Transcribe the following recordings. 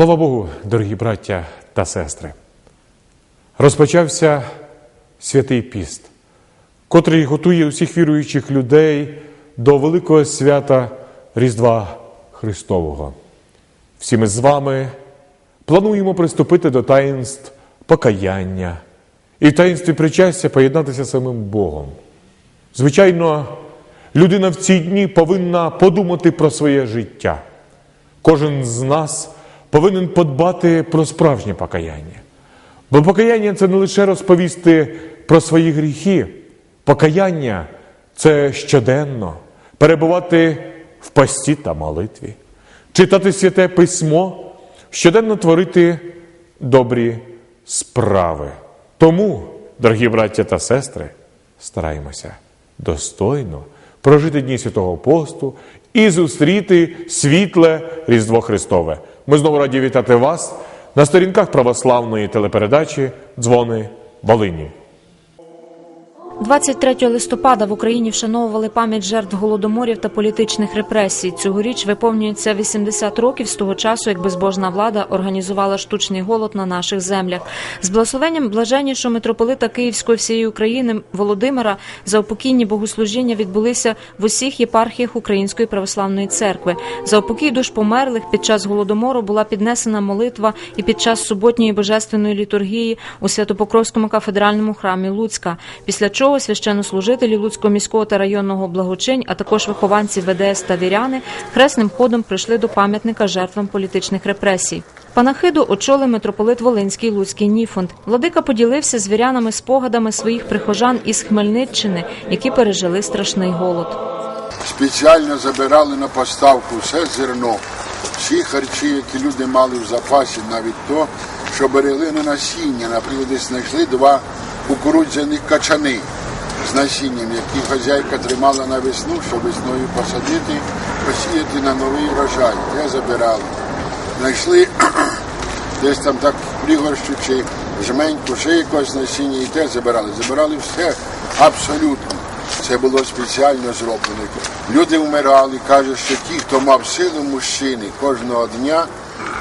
Слава Богу, дорогі браття та сестри. Розпочався святий піст, котрий готує усіх віруючих людей до великого свята Різдва Христового. Всі ми з вами плануємо приступити до таїнств покаяння і в таїнстві причастя поєднатися з самим Богом. Звичайно, людина в ці дні повинна подумати про своє життя. Кожен з нас повинен подбати про справжнє покаяння. Бо покаяння це не лише розповісти про свої гріхи. Покаяння це щоденно перебувати в пості та молитві, читати святе письмо, щоденно творити добрі справи. Тому, дорогі браття та сестри, стараємося достойно прожити дні святого посту і зустріти світле Різдво Христове. Ми знову раді вітати вас на сторінках православної телепередачі Дзвони Волині. 23 листопада в Україні вшановували пам'ять жертв голодоморів та політичних репресій. Цьогоріч виповнюється 80 років з того часу, як безбожна влада організувала штучний голод на наших землях. З благословенням блаженнішого митрополита Київської всієї України Володимира заупокійні богослужіння відбулися в усіх єпархіях Української православної церкви. За упокій душ померлих під час голодомору була піднесена молитва і під час суботньої божественної літургії у Святопокровському кафедральному храмі Луцька. Після чого священнослужителі Луцького міського та районного благочинь, а також вихованці ВДС та віряни хресним ходом прийшли до пам'ятника жертвам політичних репресій. Панахиду очолив митрополит Волинський Луцький Ніфонд. Владика поділився з вірянами спогадами своїх прихожан із Хмельниччини, які пережили страшний голод. Спеціально забирали на поставку все зерно, всі харчі, які люди мали в запасі, навіть то, що берегли на насіння. Наприклад, знайшли два кукурудзяних качани з насінням, які хазяйка тримала на весну, щоб весною посадити, посіяти на новий врожай. Те забирали. Знайшли десь там так пригорщу чи жменьку, ще якось насіння, і те забирали. Забирали все абсолютно. Це було спеціально зроблено. Люди вмирали, каже, що ті, хто мав силу мужчини кожного дня,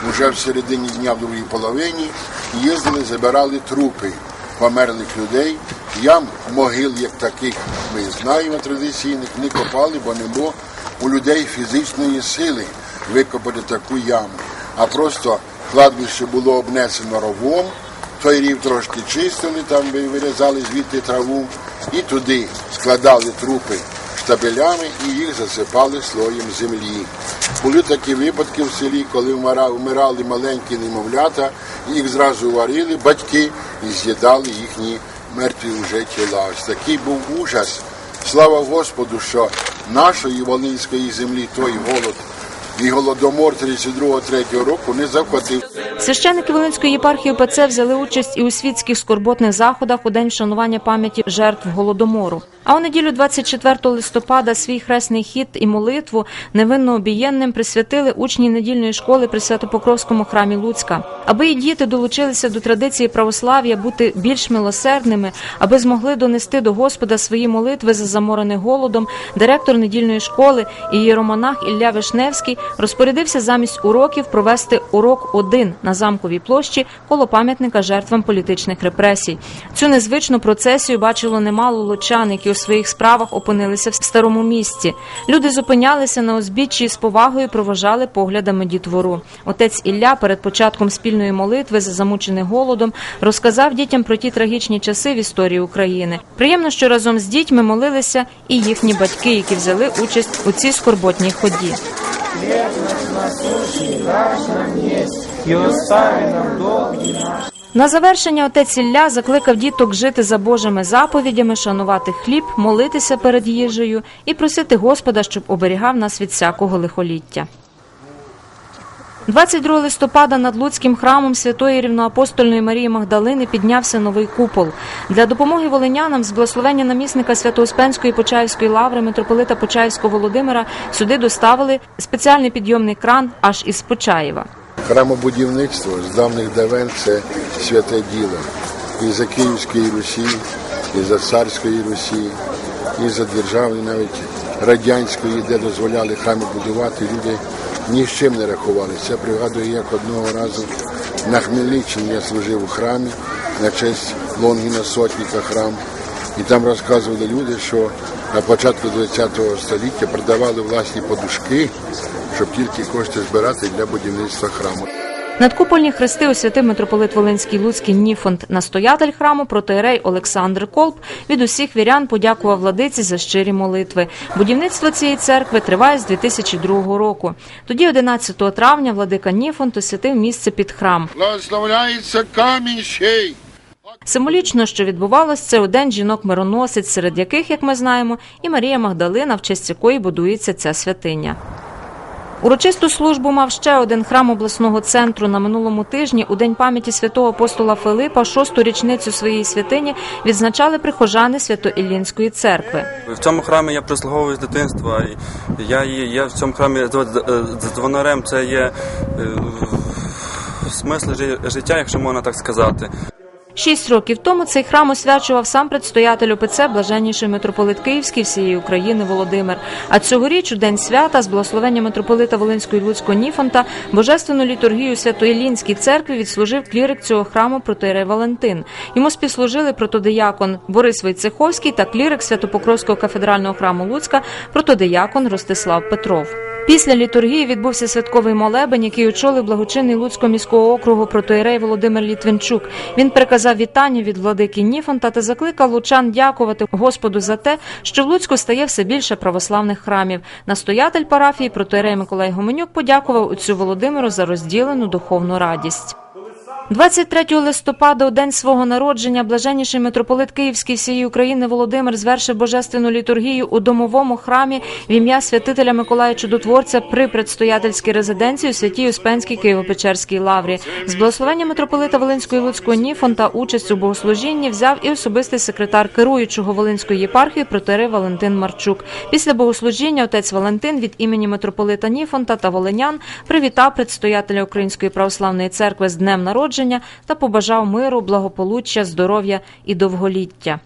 вже в середині дня, в другій половині, їздили, забирали трупи померлих людей. Ям могил, як таких, ми знаємо традиційних, не копали, бо не було у людей фізичної сили викопати таку яму. А просто кладбище було обнесено ровом, той рів трошки чистили, там вирізали звідти траву, і туди складали трупи штабелями і їх засипали слоєм землі. Були такі випадки в селі, коли вмирали маленькі немовлята, їх зразу варили батьки і з'їдали їхні мертві вже тіла. Ось такий був ужас. Слава Господу, що нашої Волинської землі той голод і голодомор 32-3 року не захватив. Священники Волинської єпархії ОПЦ взяли участь і у світських скорботних заходах у день вшанування пам'яті жертв голодомору. А у неділю 24 листопада свій хресний хід і молитву невинно обієнним присвятили учні недільної школи при Святопокровському храмі Луцька. Аби і діти долучилися до традиції православ'я бути більш милосердними, аби змогли донести до Господа свої молитви за заморених голодом, директор недільної школи і єромонах Ілля Вишневський розпорядився замість уроків провести урок один на замковій площі коло пам'ятника жертвам політичних репресій. Цю незвичну процесію бачило немало лучан, які у своїх справах опинилися в старому місті. Люди зупинялися на узбіччі і з повагою проважали поглядами дітвору. Отець Ілля перед початком спільної молитви за замучених голодом розказав дітям про ті трагічні часи в історії України. Приємно, що разом з дітьми молилися і їхні батьки, які взяли участь у цій скорботній ході. И остави нам долги наши. На завершення отець Ілля закликав діток жити за Божими заповідями, шанувати хліб, молитися перед їжею і просити Господа, щоб оберігав нас від всякого лихоліття. 22 листопада над Луцьким храмом Святої Рівноапостольної Марії Магдалини піднявся новий купол. Для допомоги волинянам з благословення намісника Свято-Успенської Почаївської лаври митрополита Почаївського Володимира сюди доставили спеціальний підйомний кран аж із Почаєва. Храмобудівництво з давних давен це святе діло. І за Київської Русі, і за царської Русі, і за держави навіть радянської, де дозволяли храми будувати, люди ні з чим не рахувалися. Я пригадую, як одного разу на Хмельниччині я служив у храмі на честь Лонгіна Сотніка храм. І там розказували люди, що на початку ХХ століття продавали власні подушки, щоб тільки кошти збирати для будівництва храму. Надкупольні хрести освятив митрополит Волинський Луцький Ніфонт, настоятель храму протоєрей Олександр Колб від усіх вірян подякував владиці за щирі молитви. Будівництво цієї церкви триває з 2002 року. Тоді, 11 травня, владика Ніфонт освятив місце під храм. Благословляється камінь щей. Символічно, що відбувалось це у день жінок-мироносець, серед яких, як ми знаємо, і Марія Магдалина, в честь якої будується ця святиня. Урочисту службу мав ще один храм обласного центру на минулому тижні. У день пам'яті святого апостола Филипа, шосту річницю своєї святині, відзначали прихожани Свято-Іллінської церкви. В цьому храмі я прислуговую з дитинства. Я, я в цьому храмі дзвонарем це є е, смисл життя, якщо можна так сказати. Шість років тому цей храм освячував сам предстоятель ОПЦ, блаженніший митрополит Київський всієї України Володимир. А цьогоріч, у день свята, з благословення митрополита Волинського і Луцького Ніфонта, божественну літургію у Свято-Іллінській церкві відслужив клірик цього храму протоєрей Валентин. Йому співслужили протодиякон Борис Войцеховський та клірик Святопокровського кафедрального храму Луцька протодиякон Ростислав Петров. Після літургії відбувся святковий молебень, який очолив благочинний Луцького міського округу протоєрей Володимир Літвинчук. Він приказав вітання від владики Ніфонта та закликав лучан дякувати Господу за те, що в Луцьку стає все більше православних храмів. Настоятель парафії протоєрей Миколай Гоменюк подякував отцю Володимиру за розділену духовну радість. 23 листопада, у день свого народження, блаженніший митрополит Київський всієї України Володимир звершив божественну літургію у домовому храмі в ім'я святителя Миколая Чудотворця при предстоятельській резиденції у святій Успенській Києво-Печерській лаврі. З благословення митрополита Волинської Луцького Ніфонта участь у богослужінні взяв і особистий секретар керуючого Волинської єпархії протери Валентин Марчук. Після богослужіння отець Валентин від імені митрополита Ніфонта та волинян привітав предстоятеля Української православної церкви з днем народження та побажав миру, благополуччя, здоров'я і довголіття.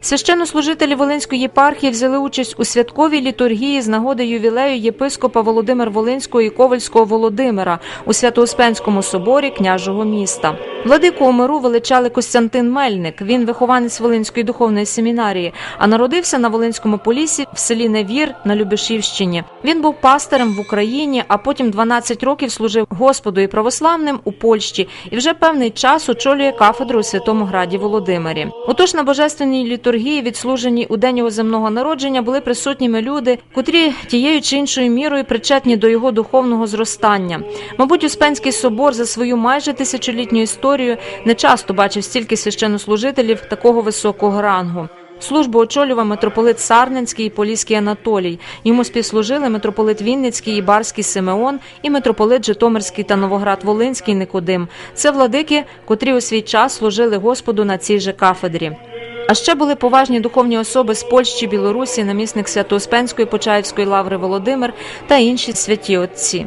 Священнослужителі Волинської єпархії взяли участь у святковій літургії з нагоди ювілею єпископа Володимир Волинського і Ковальського Володимира у Свято-Успенському соборі княжого міста. Владику у миру величали Костянтин Мельник. Він вихованець Волинської духовної семінарії, а народився на Волинському полісі в селі Невір на Любешівщині. Він був пастирем в Україні, а потім 12 років служив Господу і православним у Польщі і вже певний час очолює кафедру у Святому Граді Володимирі. Отож на божественній літургії, відслуженій у день його земного народження, були присутніми люди, котрі тією чи іншою мірою причетні до його духовного зростання. Мабуть, Успенський собор за свою майже тисячолітню історію не часто бачив стільки священнослужителів такого високого рангу. Службу очолював митрополит Сарненський і Поліський Анатолій. Йому співслужили митрополит Вінницький і Барський Симеон і митрополит Житомирський та Новоград-Волинський Никодим. Це владики, котрі у свій час служили Господу на цій же кафедрі. А ще були поважні духовні особи з Польщі, Білорусі, намісник Свято-Успенської Почаївської лаври Володимир та інші святі отці.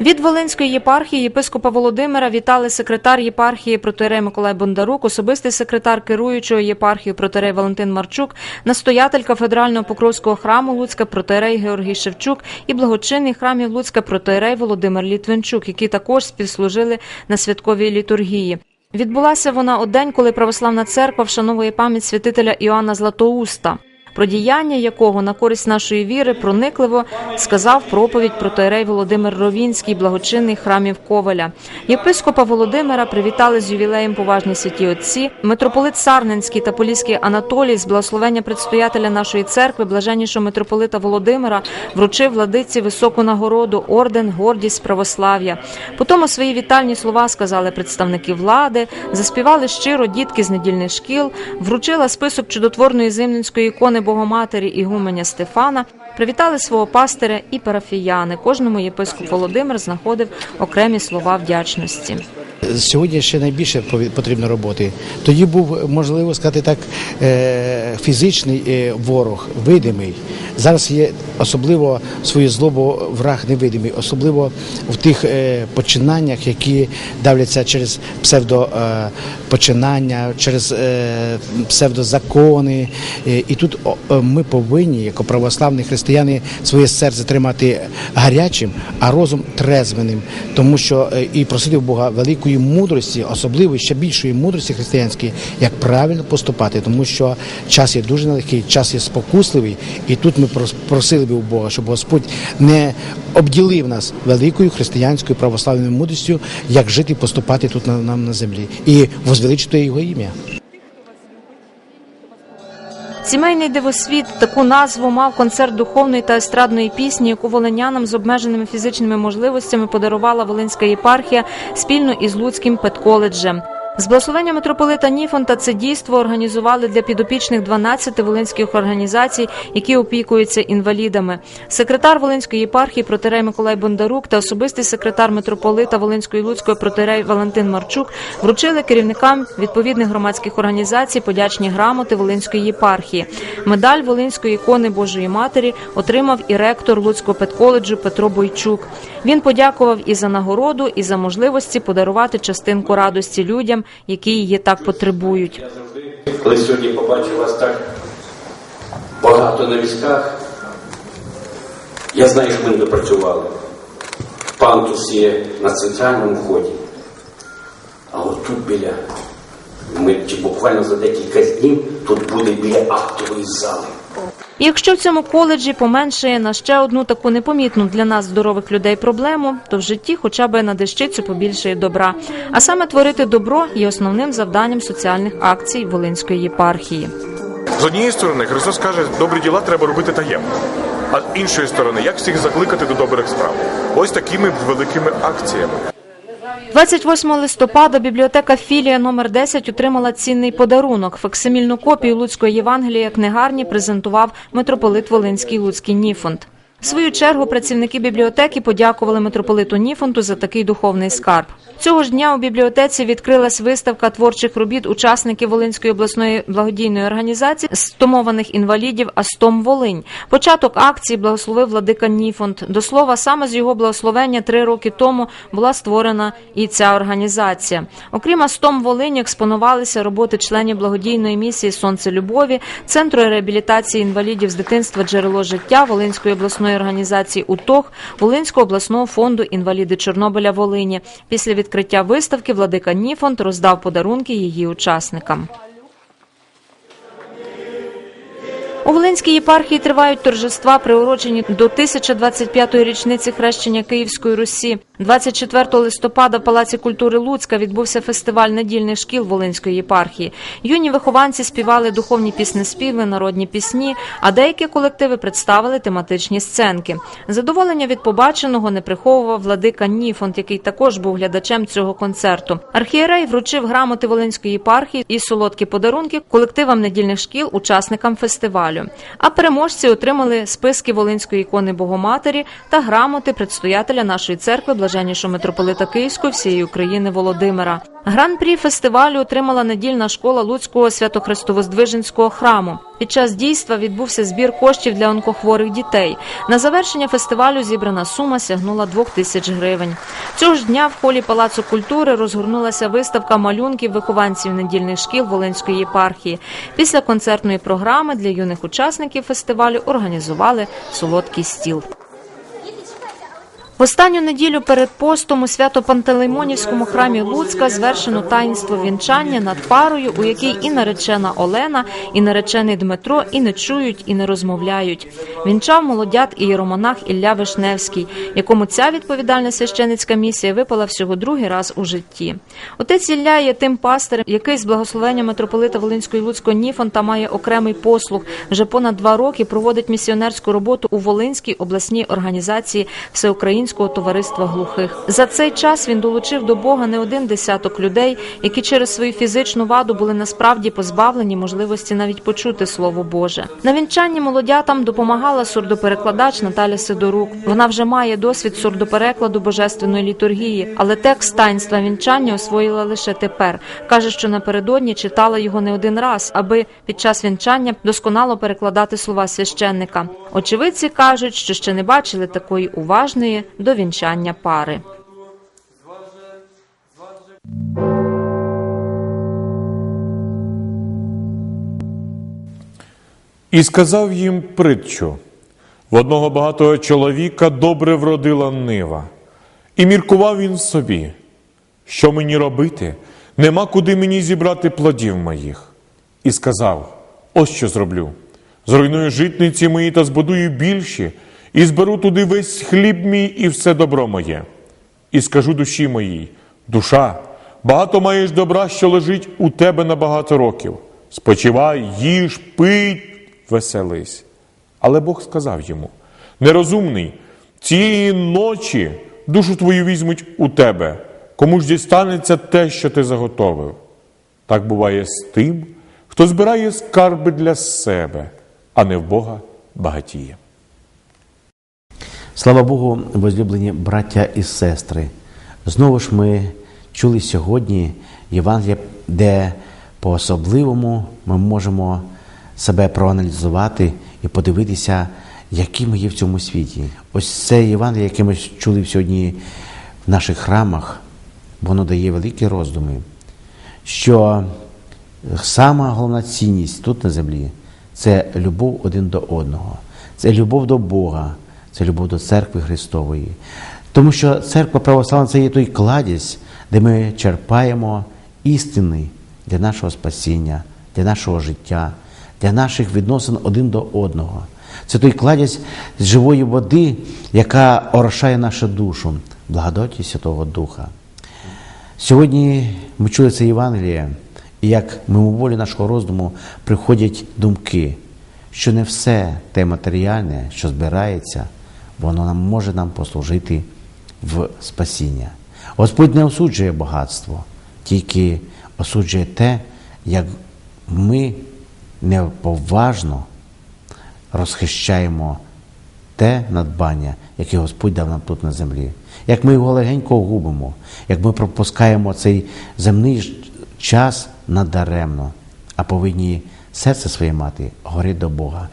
Від Волинської єпархії єпископа Володимира вітали секретар єпархії протерей Миколай Бондарук, особистий секретар керуючого єпархії протерей Валентин Марчук, настоятель кафедрального Покровського храму Луцька протерей Георгій Шевчук і благочинний храмів Луцька протерей Володимир Літвинчук, які також співслужили на святковій літургії. Відбулася вона у день, коли православна церква вшановує пам'ять святителя Іоанна Златоуста. Про діяння якого на користь нашої віри проникливо сказав проповідь протоєрей Володимир Ровінський, благочинний храмів Коваля. Єпископа Володимира привітали з ювілеєм поважні святі отці, митрополит Сарненський та Поліський Анатолій з благословення предстоятеля нашої церкви, блаженнішого митрополита Володимира, вручив владиці високу нагороду, орден, гордість православ'я. Потім свої вітальні слова сказали представники влади, заспівали щиро дітки з недільних шкіл, вручила список чудотворної зимненської ікони Богоматері і гуменя Стефана. Привітали свого пастиря і парафіяни. Кожному єпископ Володимир знаходив окремі слова вдячності. Сьогодні ще найбільше потрібно роботи. Тоді був, можливо сказати так, е, фізичний е, ворог, видимий. Зараз є особливо свою злобу враг невидимий, особливо в тих е, починаннях, які давляться через псевдопочинання, через псевдозакони. І тут ми повинні, як православні християни, своє серце тримати гарячим, а розум трезвеним, тому що і просити Бога великої мудрості, особливо ще більшої мудрості християнської, як правильно поступати, тому що час є дуже нелегкий, час є спокусливий, і тут ми просили би у Бога, щоб Господь не обділив нас великою християнською православною мудрістю, як жити і поступати тут на нам на землі, і возвеличити його ім'я. Сімейний дивосвіт таку назву мав концерт духовної та естрадної пісні, яку волинянам з обмеженими фізичними можливостями подарувала Волинська єпархія спільно із Луцьким педколеджем. З благословення митрополита Ніфонта це дійство організували для підопічних 12 волинських організацій, які опікуються інвалідами. Секретар Волинської єпархії протерей Миколай Бондарук та особистий секретар митрополита Волинської Луцької протерей Валентин Марчук вручили керівникам відповідних громадських організацій подячні грамоти Волинської єпархії. Медаль Волинської ікони Божої Матері отримав і ректор Луцького педколеджу Петро Бойчук. Він подякував і за нагороду, і за можливості подарувати частинку радості людям, які її так потребують. Коли сьогодні побачив вас так багато на візках, я знаю, що ми не допрацювали. Пантус є на центральному вході, а от тут біля, ми буквально за декілька днів тут буде біля актової зали. Якщо в цьому коледжі поменшає на ще одну таку непомітну для нас здорових людей проблему, то в житті хоча б на дещицю побільшає добра. А саме творити добро є основним завданням соціальних акцій Волинської єпархії. З однієї сторони, Христос каже, добрі діла треба робити таємно. А з іншої сторони, як всіх закликати до добрих справ? Ось такими великими акціями. 28 листопада бібліотека філія номер 10 отримала цінний подарунок. Факсимільну копію Луцької Євангелія книгарні презентував митрополит Волинський Луцький Ніфонд. В свою чергу працівники бібліотеки подякували митрополиту Ніфонту за такий духовний скарб. Цього ж дня у бібліотеці відкрилась виставка творчих робіт учасників Волинської обласної благодійної організації стомованих інвалідів Астом Волинь. Початок акції благословив владика Ніфонт. До слова, саме з його благословення три роки тому була створена і ця організація. Окрім Астом Волинь, експонувалися роботи членів благодійної місії Сонце любові, центру реабілітації інвалідів з дитинства Джерело життя Волинської обласної організації УТОГ, Волинського обласного фонду інваліди Чорнобиля Волині. Після відкриття виставки владика Ніфонт роздав подарунки її учасникам. У Волинській єпархії тривають торжества, приурочені до 1025-ї річниці хрещення Київської Русі. 24 листопада в Палаці культури Луцька відбувся фестиваль недільних шкіл Волинської єпархії. Юні вихованці співали духовні піснеспіви, народні пісні, а деякі колективи представили тематичні сценки. Задоволення від побаченого не приховував владика Ніфонт, який також був глядачем цього концерту. Архієрей вручив грамоти Волинської єпархії і солодкі подарунки колективам недільних шкіл, учасникам фестивалю. А переможці отримали списки Волинської ікони Богоматері та грамоти предстоятеля нашої церкви блаженнішого митрополита Київської всієї України Володимира. Гран-прі фестивалю отримала недільна школа Луцького Свято-Христовоздвиженського храму. Під час дійства відбувся збір коштів для онкохворих дітей. На завершення фестивалю зібрана сума сягнула двох тисяч гривень. Цього ж дня в холі Палацу культури розгорнулася виставка малюнків вихованців недільних шкіл Волинської єпархії. Після концертної програми для юних учасників фестивалю організували солодкий стіл. В останню неділю перед постом у Свято-Пантелеймонівському храмі Луцька звершено таїнство вінчання над парою, у якій і наречена Олена, і наречений Дмитро і не чують, і не розмовляють. Вінчав молодят і єромонах Ілля Вишневський, якому ця відповідальна священицька місія випала всього другий раз у житті. Отець Ілля є тим пастирем, який з благословення митрополита Волинської Луцького Ніфонта має окремий послуг. Вже понад два роки проводить місіонерську роботу у Волинській обласній організації Всеукраїнської Українського товариства глухих. За цей час він долучив до Бога не один десяток людей, які через свою фізичну ваду були насправді позбавлені можливості навіть почути слово Боже. На вінчанні молодятам допомагала сурдоперекладач Наталя Сидорук. Вона вже має досвід сурдоперекладу божественної літургії, але текст таїнства вінчання освоїла лише тепер. каже, що напередодні читала його не один раз, аби під час вінчання досконало перекладати слова священника. Очевидці кажуть, що ще не бачили такої уважної до вінчання пари. І сказав їм притчу. В одного багатого чоловіка добре вродила нива. І міркував він собі, що мені робити? Нема куди мені зібрати плодів моїх. І сказав: ось що зроблю. Зруйную житниці мої та збудую більші, і зберу туди весь хліб мій і все добро моє. І скажу душі моїй: душа, багато маєш добра, що лежить у тебе на багато років. Спочивай, їж, пий, веселись. Але Бог сказав йому: Нерозумний, цієї ночі душу твою візьмуть у тебе, кому ж дістанеться те, що ти заготовив. Так буває з тим, хто збирає скарби для себе, а не в Бога багатіє. Слава Богу, возлюблені браття і сестри. Знову ж ми чули сьогодні Євангелія, де по-особливому ми можемо себе проаналізувати і подивитися, які ми є в цьому світі. Ось це Євангеліє, яке ми чули сьогодні в наших храмах, воно дає великі роздуми, що сама головна цінність тут на землі це любов один до одного, це любов до Бога, це любов до церкви Христової. Тому що церква православна це є той кладязь, де ми черпаємо істини для нашого спасіння, для нашого життя, для наших відносин один до одного. Це той кладязь з живої води, яка орошає нашу душу, благодаті Святого Духа. Сьогодні ми чули це Євангеліє, і як мимоволі нашого роздуму приходять думки, що не все те матеріальне, що збирається, воно нам може нам послужити в спасіння. Господь не осуджує багатство, тільки осуджує те, як ми неповажно розхищаємо те надбання, яке Господь дав нам тут на землі. Як ми його легенько губимо, як ми пропускаємо цей земний час надаремно, а повинні серце своє мати горить до Бога.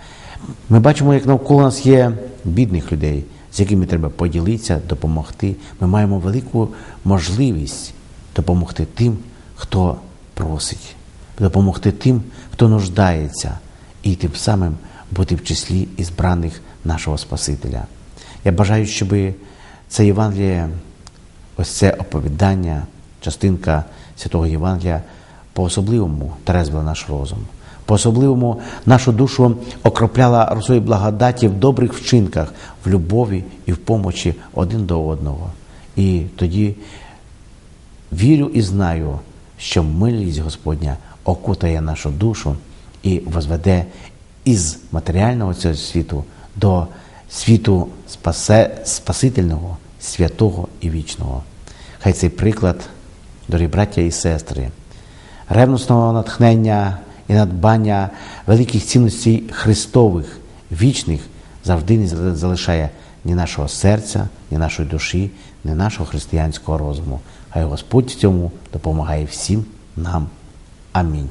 Ми бачимо, як навколо нас є бідних людей, з якими треба поділитися, допомогти. Ми маємо велику можливість допомогти тим, хто просить, допомогти тим, хто нуждається, і тим самим бути в числі ізбраних нашого Спасителя. Я бажаю, щоб це Євангеліє, ось це оповідання, частинка Святого Євангелія по-особливому трезвила наш розум, по-особливому нашу душу окропляла росою благодаті в добрих вчинках, в любові і в помочі один до одного. І тоді вірю і знаю, що милість Господня окутає нашу душу і возведе із матеріального цього світу до світу спасе, спасительного, святого і вічного. Хай цей приклад, дорогі браття і сестри, ревностного натхнення і надбання великих цінностей Христових, вічних, завжди не залишає ні нашого серця, ні нашої душі, ні нашого християнського розуму. Хай Господь в цьому допомагає всім нам. Амінь.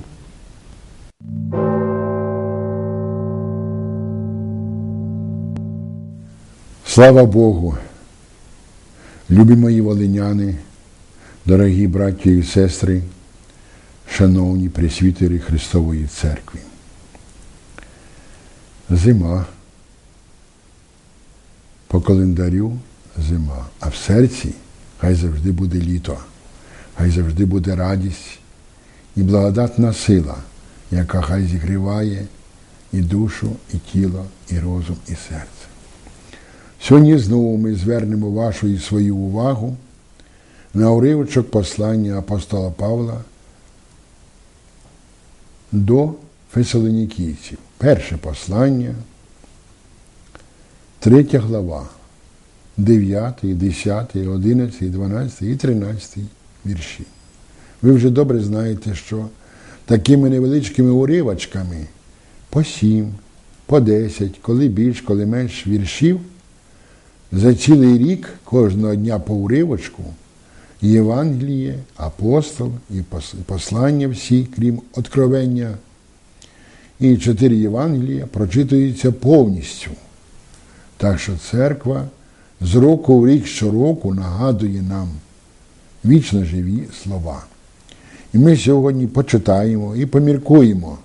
Слава Богу, любі мої волиняни, дорогі браті і сестри, шановні пресвітери Христової Церкви. Зима. По календарю зима, а в серці хай завжди буде літо, хай завжди буде радість і благодатна сила, яка хай зігріває і душу, і тіло, і розум, і серце. Сьогодні знову ми звернемо вашу і свою увагу на уривочок послання апостола Павла до Фесалонікійців. Перше послання, третя глава, 9, 10, 11, 12 і 13 вірші. Ви вже добре знаєте, що такими невеличкими уривочками по 7, по 10, коли більш, коли менш віршів, за цілий рік кожного дня по уривочку Євангеліє, апостол і послання всі, крім откровення, і чотири Євангелія прочитуються повністю. Так що церква з року в рік щороку нагадує нам вічно живі слова. І ми сьогодні почитаємо і поміркуємо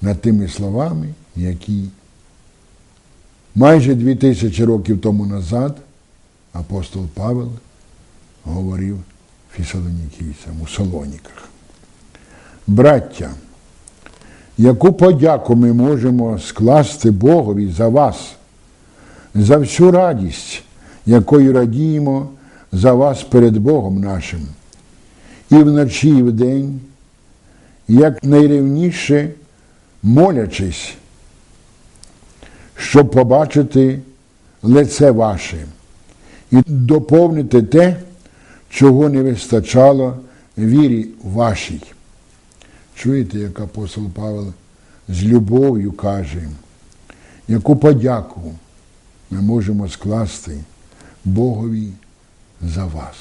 над тими словами, які майже дві тисячі років тому назад апостол Павел говорив фісалонікійцям у Солоніках. Браття, яку подяку ми можемо скласти Богові за вас, за всю радість, якою радіємо за вас перед Богом нашим, і вночі, і вдень, як найревніше молячись, щоб побачити лице ваше і доповнити те, чого не вистачало вірі вашій. Чуєте, як апостол Павел з любов'ю каже, яку подяку ми можемо скласти Богові за вас,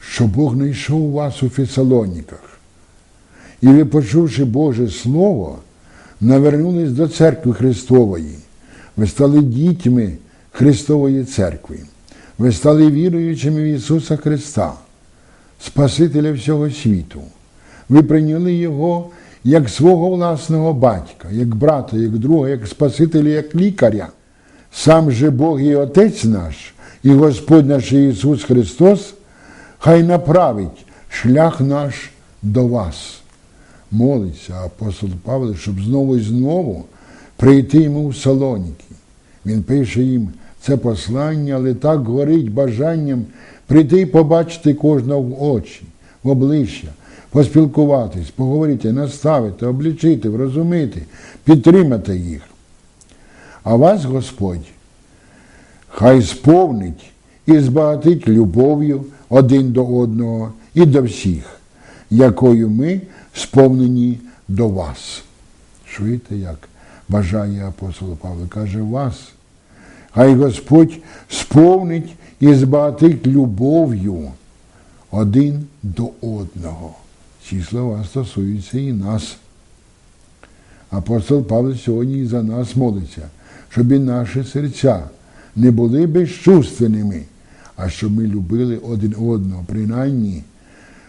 що Бог знайшов вас у Фесалоніках. І ви, почувши Боже Слово, навернулись до церкви Христової. Ви стали дітьми Христової церкви. Ви стали віруючими в Ісуса Христа, Спасителя всього світу. Ви прийняли Його як свого власного батька, як брата, як друга, як Спасителя, як лікаря. Сам же Бог і Отець наш, і Господь наш Ісус Христос, хай направить шлях наш до вас. Молиться апостол Павло, щоб знову і знову прийти йому в Салоніки. Він пише їм це послання, але так горить бажанням прийти і побачити кожного в очі, в обличчя, поспілкуватись, поговорити, наставити, облічити, врозуміти, підтримати їх. А вас Господь хай сповнить і збагатить любов'ю один до одного і до всіх, якою ми сповнені до вас. Чуєте, як бажає апостол Павло? Каже вас. Хай Господь сповнить і збагатить любов'ю один до одного. Ці слова стосуються і нас. Апостол Павло сьогодні за нас молиться, щоб і наші серця не були безчувственними, а щоб ми любили один одного, принаймні,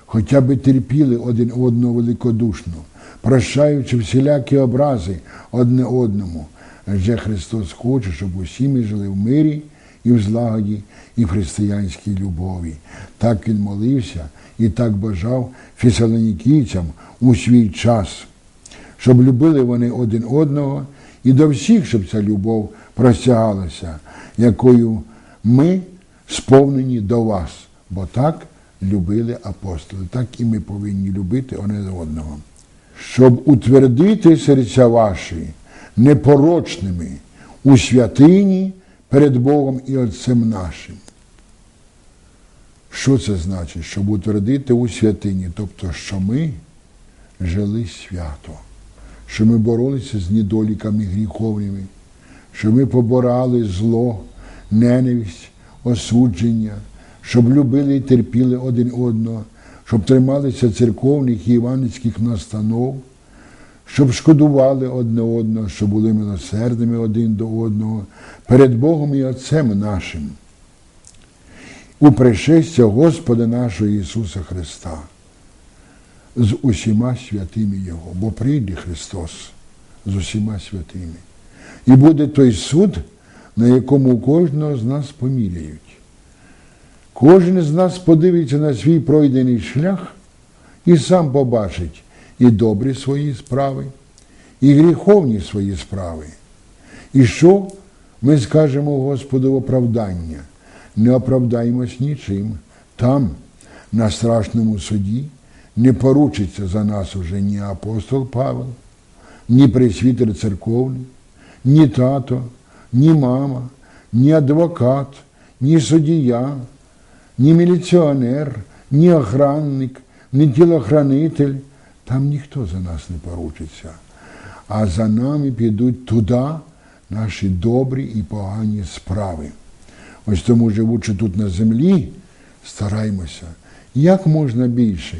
хоча б терпіли один одного великодушно, прощаючи всілякі образи одне одному. Адже Христос хоче, щоб усі ми жили в мирі і в злагоді, і в християнській любові. Так він молився і так бажав фесалонікійцям у свій час, щоб любили вони один одного і до всіх, щоб ця любов простягалася, якою ми сповнені до вас, бо так любили апостоли, так і ми повинні любити один одного. Щоб утвердити серця ваші непорочними у святині перед Богом і Отцем нашим. Що це значить? Щоб утвердити у святині, тобто, що ми жили свято, що ми боролися з недоліками гріховними, що ми поборали зло, ненависть, осудження, щоб любили і терпіли один одного, щоб трималися церковних і іванівських настанов, щоб шкодували одне одного, щоб були милосердними один до одного перед Богом і Отцем нашим. У пришестя Господа нашого Ісуса Христа з усіма святими Його, бо прийде Христос з усіма святими. І буде той суд, на якому кожного з нас поміряють. Кожен з нас подивиться на свій пройдений шлях і сам побачить і добрі свої справи, і гріховні свої справи. І що ми скажемо Господу в оправдання? Не оправдаємось нічим. Там, на страшному суді, не поручиться за нас уже ні апостол Павел, ні пресвітер церковний, ні тато, ні мама, ні адвокат, ні суддя, ні міліціонер, ні охранник, ні тілохранитель. Там ніхто за нас не поручиться. А за нами підуть туди наші добрі і погані справи. Ось тому, живучи тут на землі, стараймося як можна більше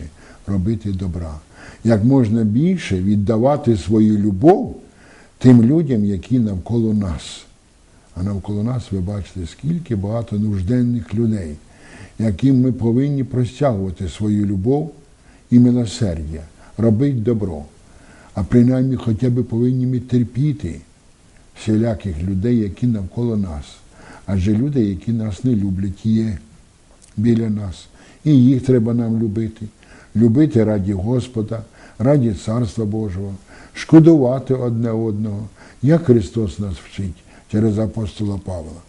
робити добра, як можна більше віддавати свою любов тим людям, які навколо нас. А навколо нас ви бачите, скільки багато нужденних людей, яким ми повинні простягувати свою любов і милосердя, робити добро. А принаймні хоча б повинні ми терпіти всіляких людей, які навколо нас. Адже люди, які нас не люблять, є біля нас. І їх треба нам любити. Любити раді Господа, раді Царства Божого, шкодувати одне одного, як Христос нас вчить через апостола Павла.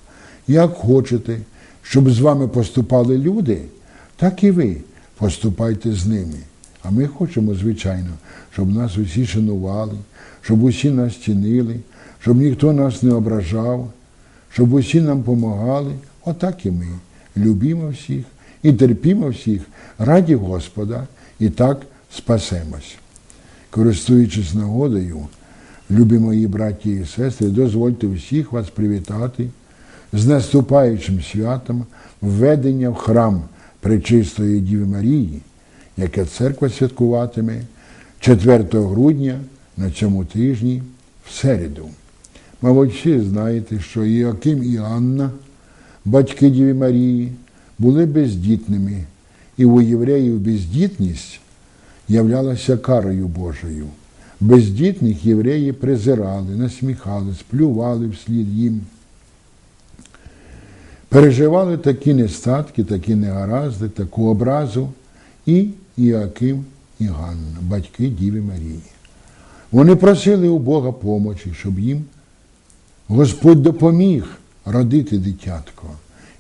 Як хочете, щоб з вами поступали люди, так і ви поступайте з ними. А ми хочемо, звичайно, щоб нас усі шанували, щоб усі нас цінили, щоб ніхто нас не ображав, щоб усі нам помагали. Отак і ми любімо всіх і терпімо всіх раді Господа, і так спасемось. Користуючись нагодою, любі мої браті і сестри, дозвольте всіх вас привітати з наступаючим святом введення в храм Пречистої Діви Марії, яке церква святкуватиме 4 грудня на цьому тижні в середу. Мабуть, всі знаєте, що Іоаким і Анна, батьки Діви Марії, були бездітними, і у євреїв бездітність являлася карою Божою. Бездітних євреї презирали, насміхались, плювали вслід їм. Переживали такі нестатки, такі негаразди, таку образу і Іоаким і Ганна, батьки Діви Марії. Вони просили у Бога помочі, щоб їм Господь допоміг родити дитятко.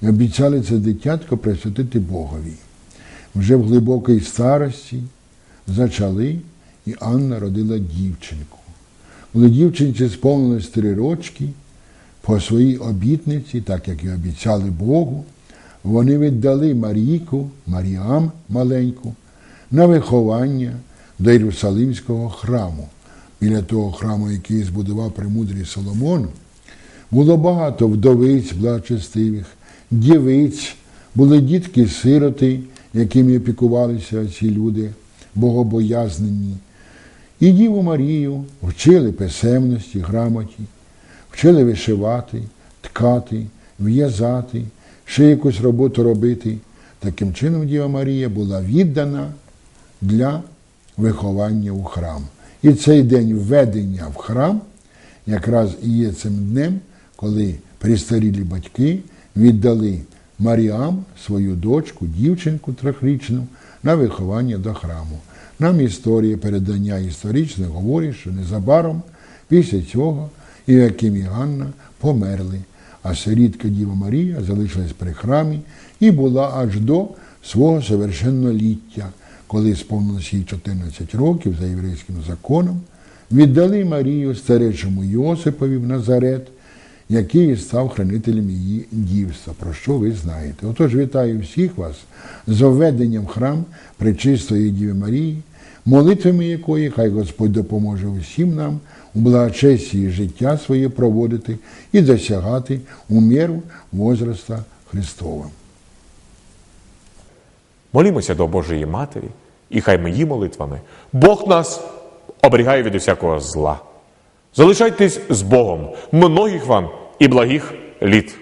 І обіцяли це дитятко присвятити Богові. Вже в глибокій старості зачали, і Анна родила дівчинку. Коли дівчинці сповнилось три рочки, по своїй обітниці, так як і обіцяли Богу, вони віддали Марійку, Маріам маленьку, на виховання до Єрусалимського храму. Біля того храму, який збудував премудрий Соломон, було багато вдовиць благочестивих, дівиць, були дітки-сироти, якими опікувалися ці люди, богобоязнені. І Діву Марію вчили писемності, грамоті, вчили вишивати, ткати, в'язати, ще якусь роботу робити. Таким чином Діва Марія була віддана для виховання у храм. І цей день введення в храм якраз і є цим днем, коли пристарілі батьки віддали Маріам свою дочку, дівчинку трьохрічну, на виховання до храму. Нам історія передання історичне говорить, що незабаром після цього Іоаким і Ганна померли, а сирітка Діва Марія залишилась при храмі і була аж до свого совершенноліття, коли сповнилось їй 14 років за єврейським законом, віддали Марію старечому Йосипові в Назарет, який став хранителем її дівства, про що ви знаєте. Отож, вітаю всіх вас з введенням храм Пречистої Діви Марії, молитвами якої хай Господь допоможе усім нам у благочесті життя своє проводити і досягати у міру возраста Христова. Молімося до Божої Матері, і хай ми її молитвами Бог нас оберігає від усякого зла. Залишайтесь з Богом, многих вам і благих літ.